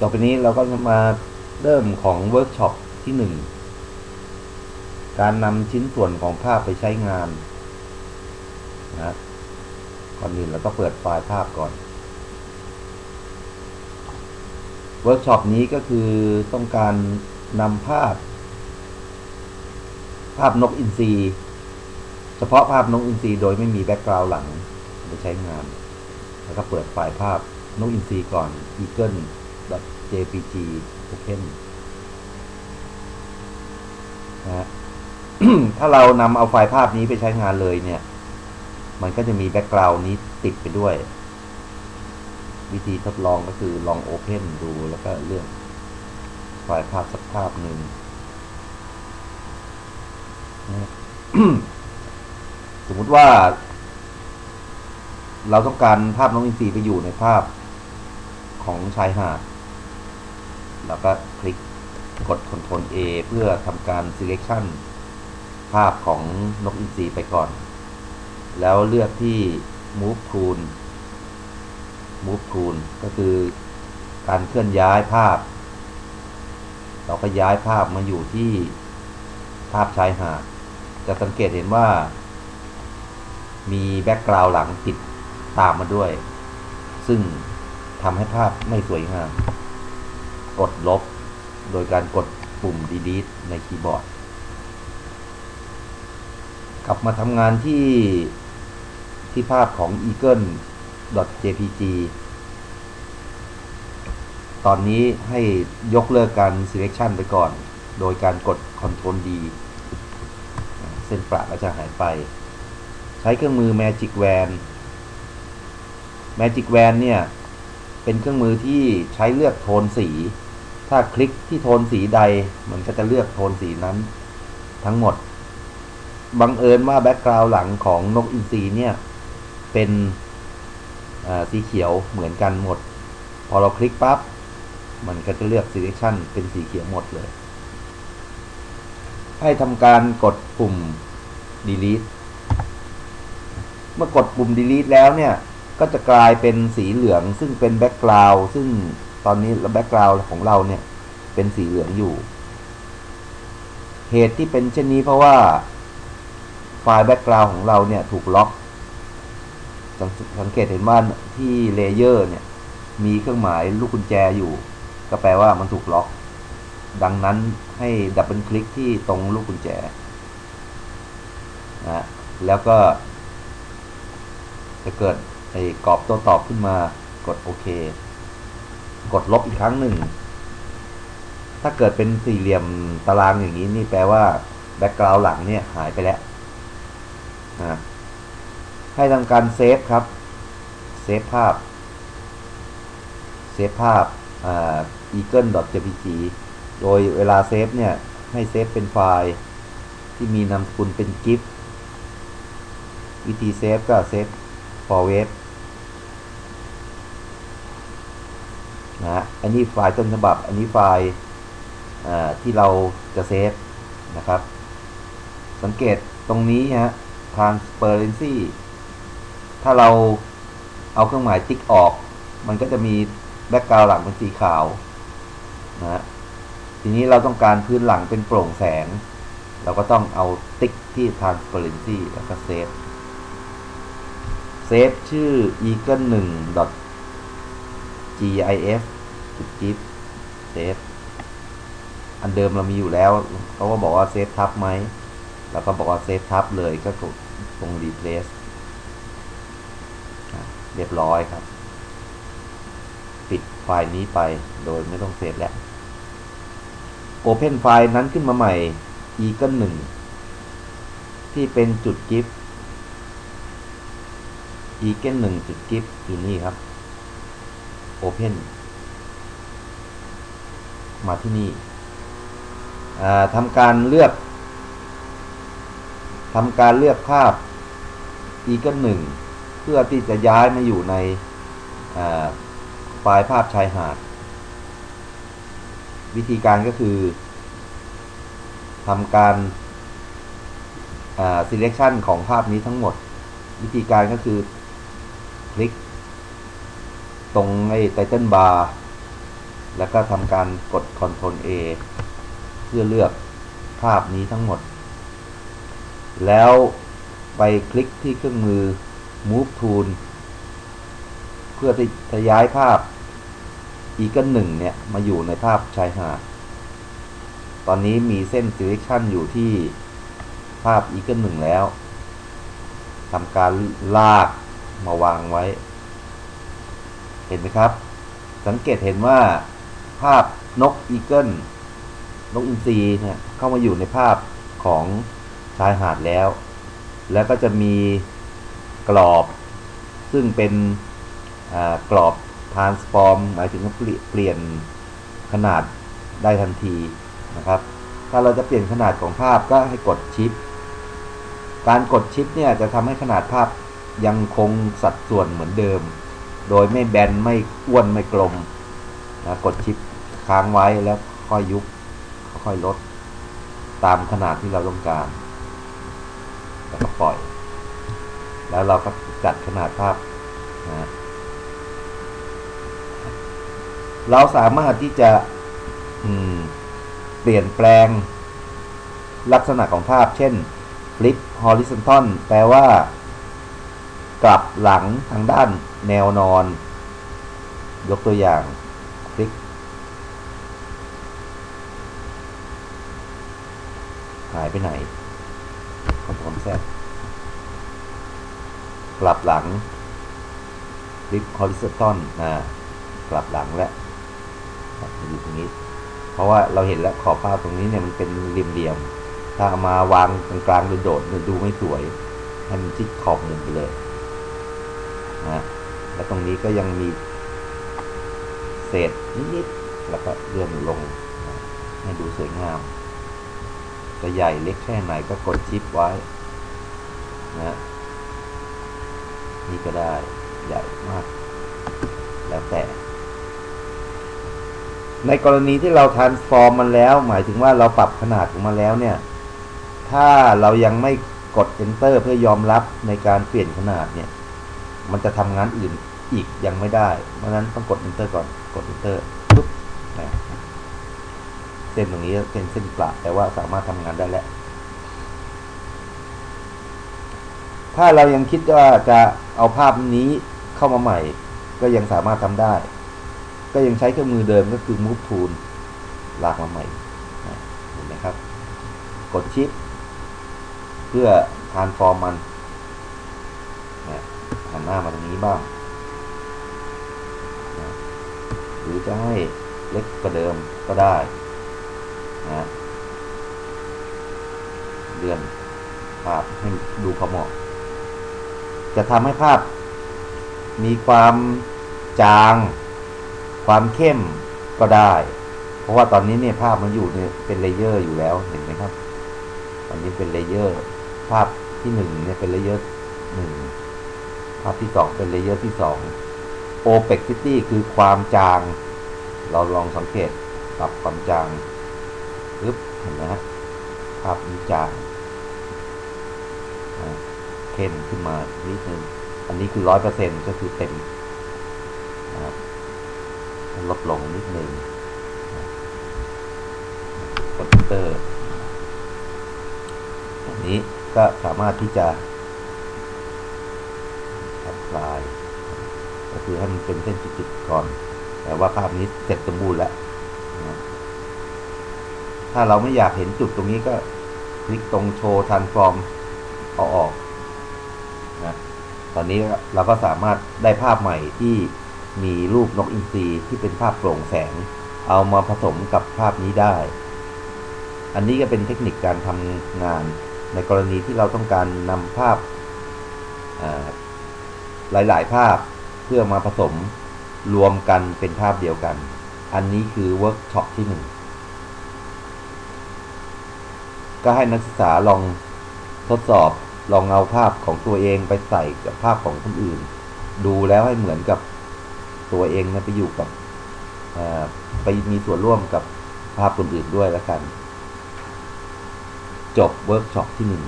ต่อไปนี้เราก็จะมาเริ่มของเวิร์กช็อปที่หนึ่งการนำชิ้นส่วนของภาพไปใช้งานนะก่อนอื่นเราก็เปิดไฟล์ภาพก่อน เวิร์กช็อปนี้ก็คือต้องการนำภาพ ภาพนกอินทรีเฉพาะภาพนกอินทรีโดยไม่มีแบ็กกราวด์หลังไปใช้งาน แล้วก็เปิดไฟล์ภาพนกอินทรีก่อน eagle.jpg open นะฮะถ้าเรานำเอาไฟล์ภาพนี้ไปใช้งานเลยเนี่ย มันก็จะมีแบ็กกราวน์นี้ติดไปด้วย วิธีทดลองก็คือลองโอเพนดูแล้วก็เลือกไฟล์ภาพสักภาพหนึ่งนะสมมติว่า เราต้องการภาพน้องอินทรีไปอยู่ในภาพของชายหาด เราก็คลิกกด Ctrl A เพื่อทำการ selection ภาพของนกอินทรีไปก่อน แล้วเลือกที่ move tool move tool ก็คือการเคลื่อนย้ายภาพ เราก็ย้ายภาพมาอยู่ที่ภาพชายหาด จะสังเกตเห็นว่า มีแบ็กกราวด์หลังติดตามมาด้วย ซึ่งทำให้ภาพไม่สวยงาม กดลบ โดยการกดปุ่ม delete ในคีย์บอร์ด กลับมาทำงานที่ที่ภาพของ eagle.jpg ตอนนี้ให้ยกเลิกการ selection ไปก่อน โดยการกด Ctrl D เส้นประก็จะหายไป ใช้เครื่องมือ Magic Wand Magic Wand เนี่ย เป็นเครื่องมือที่ใช้เลือกโทนสี ถ้าคลิกที่โทนสีใด มันก็จะเลือกโทนสีนั้น ทั้งหมด บังเอิญว่าแบ็กกราวด์หลังของนกอินทรีเนี่ย เป็นสีเขียวเหมือนกันหมด พอเราคลิกปั๊บ มันก็จะเลือก selection เป็นสีเขียวหมดเลย ให้ทำการกดปุ่ม delete เมื่อกดปุ่ม delete แล้วเนี่ย ก็จะกลายเป็นสีเหลืองซึ่งเป็นแบ็กกราวด์ซึ่ง ตอนนี้แบ็กกราวด์ของเราเนี่ยเป็นสีเหลืองอยู่ เหตุที่เป็นเช่นนี้เพราะว่าไฟล์แบ็กกราวด์ของเราเนี่ยถูกล็อกสังสังเกตเห็นว่าที่เลเยอร์เนี่ยมีเครื่องหมายลูกกุญแจอยู่ ก็แปลว่ามันถูกล็อก ดังนั้นให้ดับเบิลคลิกที่ตรงลูกกุญแจนะแล้วก็ จะเกิดไอ้กรอบโต้ตอบขึ้นมากดโอเค กดลบอีกครั้งหนึ่ง ถ้าเกิดเป็นสี่เหลี่ยมตารางอย่างนี้นี่แปลว่าแบ็กกราวด์หลังเนี่ยหายไปแล้วให้ทำการเซฟครับ เซฟภาพ เซฟภาพอ่า eagle.jpg โดยเวลาเซฟเนี่ย ให้เซฟเป็นไฟล์ที่มีนามสกุลเป็น GIF วิธีเซฟก็เซฟ for web นะฮะอันนี้ไฟล์ต้นฉบับ อันนี้ไฟล์ที่เราจะเซฟนะครับ สังเกตตรงนี้ฮะ transparency ถ้าเราเอาเครื่องหมายติ๊กออก มันก็จะมีแบ็กกราวด์หลังเป็นสีขาวนะฮะทีนี้เราต้องการพื้นหลังเป็นโปร่งแสง เราก็ต้องเอาติ๊กที่ transparency แล้วก็เซฟเซฟชื่อ eagle 1 gif จุด gif เซฟอันเดิมเรามีอยู่แล้วเขาก็บอกว่าเซฟทับไหมเราก็บอกว่าเซฟทับเลยก็กดตรง replace เรียบร้อยครับ ปิดไฟล์นี้ไปโดยไม่ต้องเซฟแล้ว Open ไฟล์นั้นขึ้นมาใหม่ eagle 1 ที่เป็นจุด gif eagle 1จุด gif อยู่นี่ครับ Open มาที่นี่ทำการเลือกทำการเลือกภาพ eagle 1 เพื่อที่จะย้ายมาอยู่ในไฟล์ภาพชายหาด วิธีการก็คือทำการ selection ของภาพนี้ทั้งหมด วิธีการก็คือ คลิก ตรงไอ้ title bar แล้วก็ทำการกด Ctrl A เพื่อเลือกภาพนี้ทั้งหมด แล้วไปคลิกที่เครื่องมือ Move Tool เพื่อที่จะย้ายภาพ Eagle 1เนี่ย มาอยู่ในภาพชายหาด ตอนนี้มีเส้น selection อยู่ที่ภาพ Eagle 1แล้วทำการลากมาวางไว้ เห็นไหมครับ สังเกตเห็นว่าภาพนกอีเกิลนกอินทรีเนี่ยเข้ามาอยู่ในภาพของชายหาดแล้ว แล้วก็จะมีกรอบ ซึ่งเป็นกรอบ transform หมายถึงว่าเปลี่ยนเปลี่ยนขนาดได้ทันทีนะครับ ถ้าเราจะเปลี่ยนขนาดของภาพก็ให้กดชิป การกดชิปเนี่ยจะทำให้ขนาดภาพยังคงสัดส่วนเหมือนเดิม โดยไม่แบนไม่อ้วนไม่กลมนะกดชิปค้างไว้แล้วค่อยยุบค่อยลด ตามขนาดที่เราต้องการ แล้วก็ปล่อย แล้วเราก็จัดขนาดภาพนะเราสามารถที่จะเปลี่ยนแปลงลักษณะของภาพ เช่น flip horizontal แปลว่า กลับหลังทางด้าน แนวนอน ยกตัวอย่างคลิก หายไปไหนคอนโทรลแซกลับหลังคลิก horizontal นะกลับหลังและอยู่ตรงนี้ เพราะว่าเราเห็นแล้วขอบภาพตรงนี้เนี่ยมันเป็นเหลี่ยมๆถ้าเอามาวางตรงกลางโดดๆดูไม่สวยให้มันชิดขอบมุมไปเลยนะ แล้วตรงนี้ก็ยังมีเศษนิดๆแล้วก็เลื่อนลงให้ดูสวยงามจะใหญ่เล็กแค่ไหนก็กดชิปไว้นะนี่ก็ได้ใหญ่มาก แล้วแต่ ในกรณีที่เรา transform มันแล้ว หมายถึงว่าเราปรับขนาดของมันแล้วเนี่ย ถ้าเรายังไม่กด enter เพื่อยอมรับในการเปลี่ยนขนาดเนี่ย มันจะทำงานอื่นอีกยังไม่ได้ เพราะนั้นต้องกด enter ก่อน กด enter ปุ๊บนะเส้นตรงนี้เป็นเส้นปละแต่ว่าสามารถทำงานได้แล้ว ถ้าเรายังคิดว่าจะเอาภาพนี้เข้ามาใหม่ ก็ยังสามารถทำได้ ก็ยังใช้เครื่องมือเดิมก็คือ move tool ลากมาใหม่เห็นไหมครับ กดชิป เพื่อ transform มันนะ หันหน้ามาตรงนี้บ้างนะหรือจะให้เล็กกว่าเดิมก็ได้นะเลื่อนภาพให้ดูพอเหมาะ จะทำให้ภาพมีความจาง ความเข้มก็ได้ เพราะว่าตอนนี้เนี่ยภาพมันอยู่เนี่ยเป็นเลเยอร์อยู่แล้วเห็นไหมครับ ตอนนี้เป็นเลเยอร์ ภาพที่หนึ่งเนี่ยเป็นเลเยอร์หนึ่ง ภาพที่สองเป็นเลเยอร์ที่สอง opacity คือความจาง เราลองสังเกตปรับความจางปึ๊บเห็นไหมฮะภาพนี้จางเข้มขึ้นมานิดนึงอันนี้คือร้อยเปอร์เซ็นก็คือเต็มนะครับลดลงนิดนึงนะกด enter อันนี้ก็สามารถที่จะ apply ก็คือให้มัน เป็นเส้นจุดๆก่อน แต่ว่าภาพนี้เสร็จสมบูรณ์แล้วถ้าเราไม่อยากเห็นจุดตรงนี้ก็คลิกตรงโชว์ transform เอาออกนะตอนนี้เราก็สามารถได้ภาพใหม่ที่มีรูปนกอินทรีที่เป็นภาพโปร่งแสง เอามาผสมกับภาพนี้ได้ อันนี้ก็เป็นเทคนิคการทำงาน ในกรณีที่เราต้องการนำภาพหลาย ๆ ภาพ เพื่อมาผสมรวมกันเป็นภาพเดียวกัน อันนี้คือเวิร์กช็อปที่หนึ่งก็ให้นักศึกษาลองทดสอบลองเอาภาพของตัวเองไปใส่กับภาพของคนอื่น ดูแล้วให้เหมือนกับตัวเองนะไปอยู่กับไปมีส่วนร่วมกับภาพคนอื่นด้วยแล้วกัน จบเวิร์กช็อปที่หนึ่ง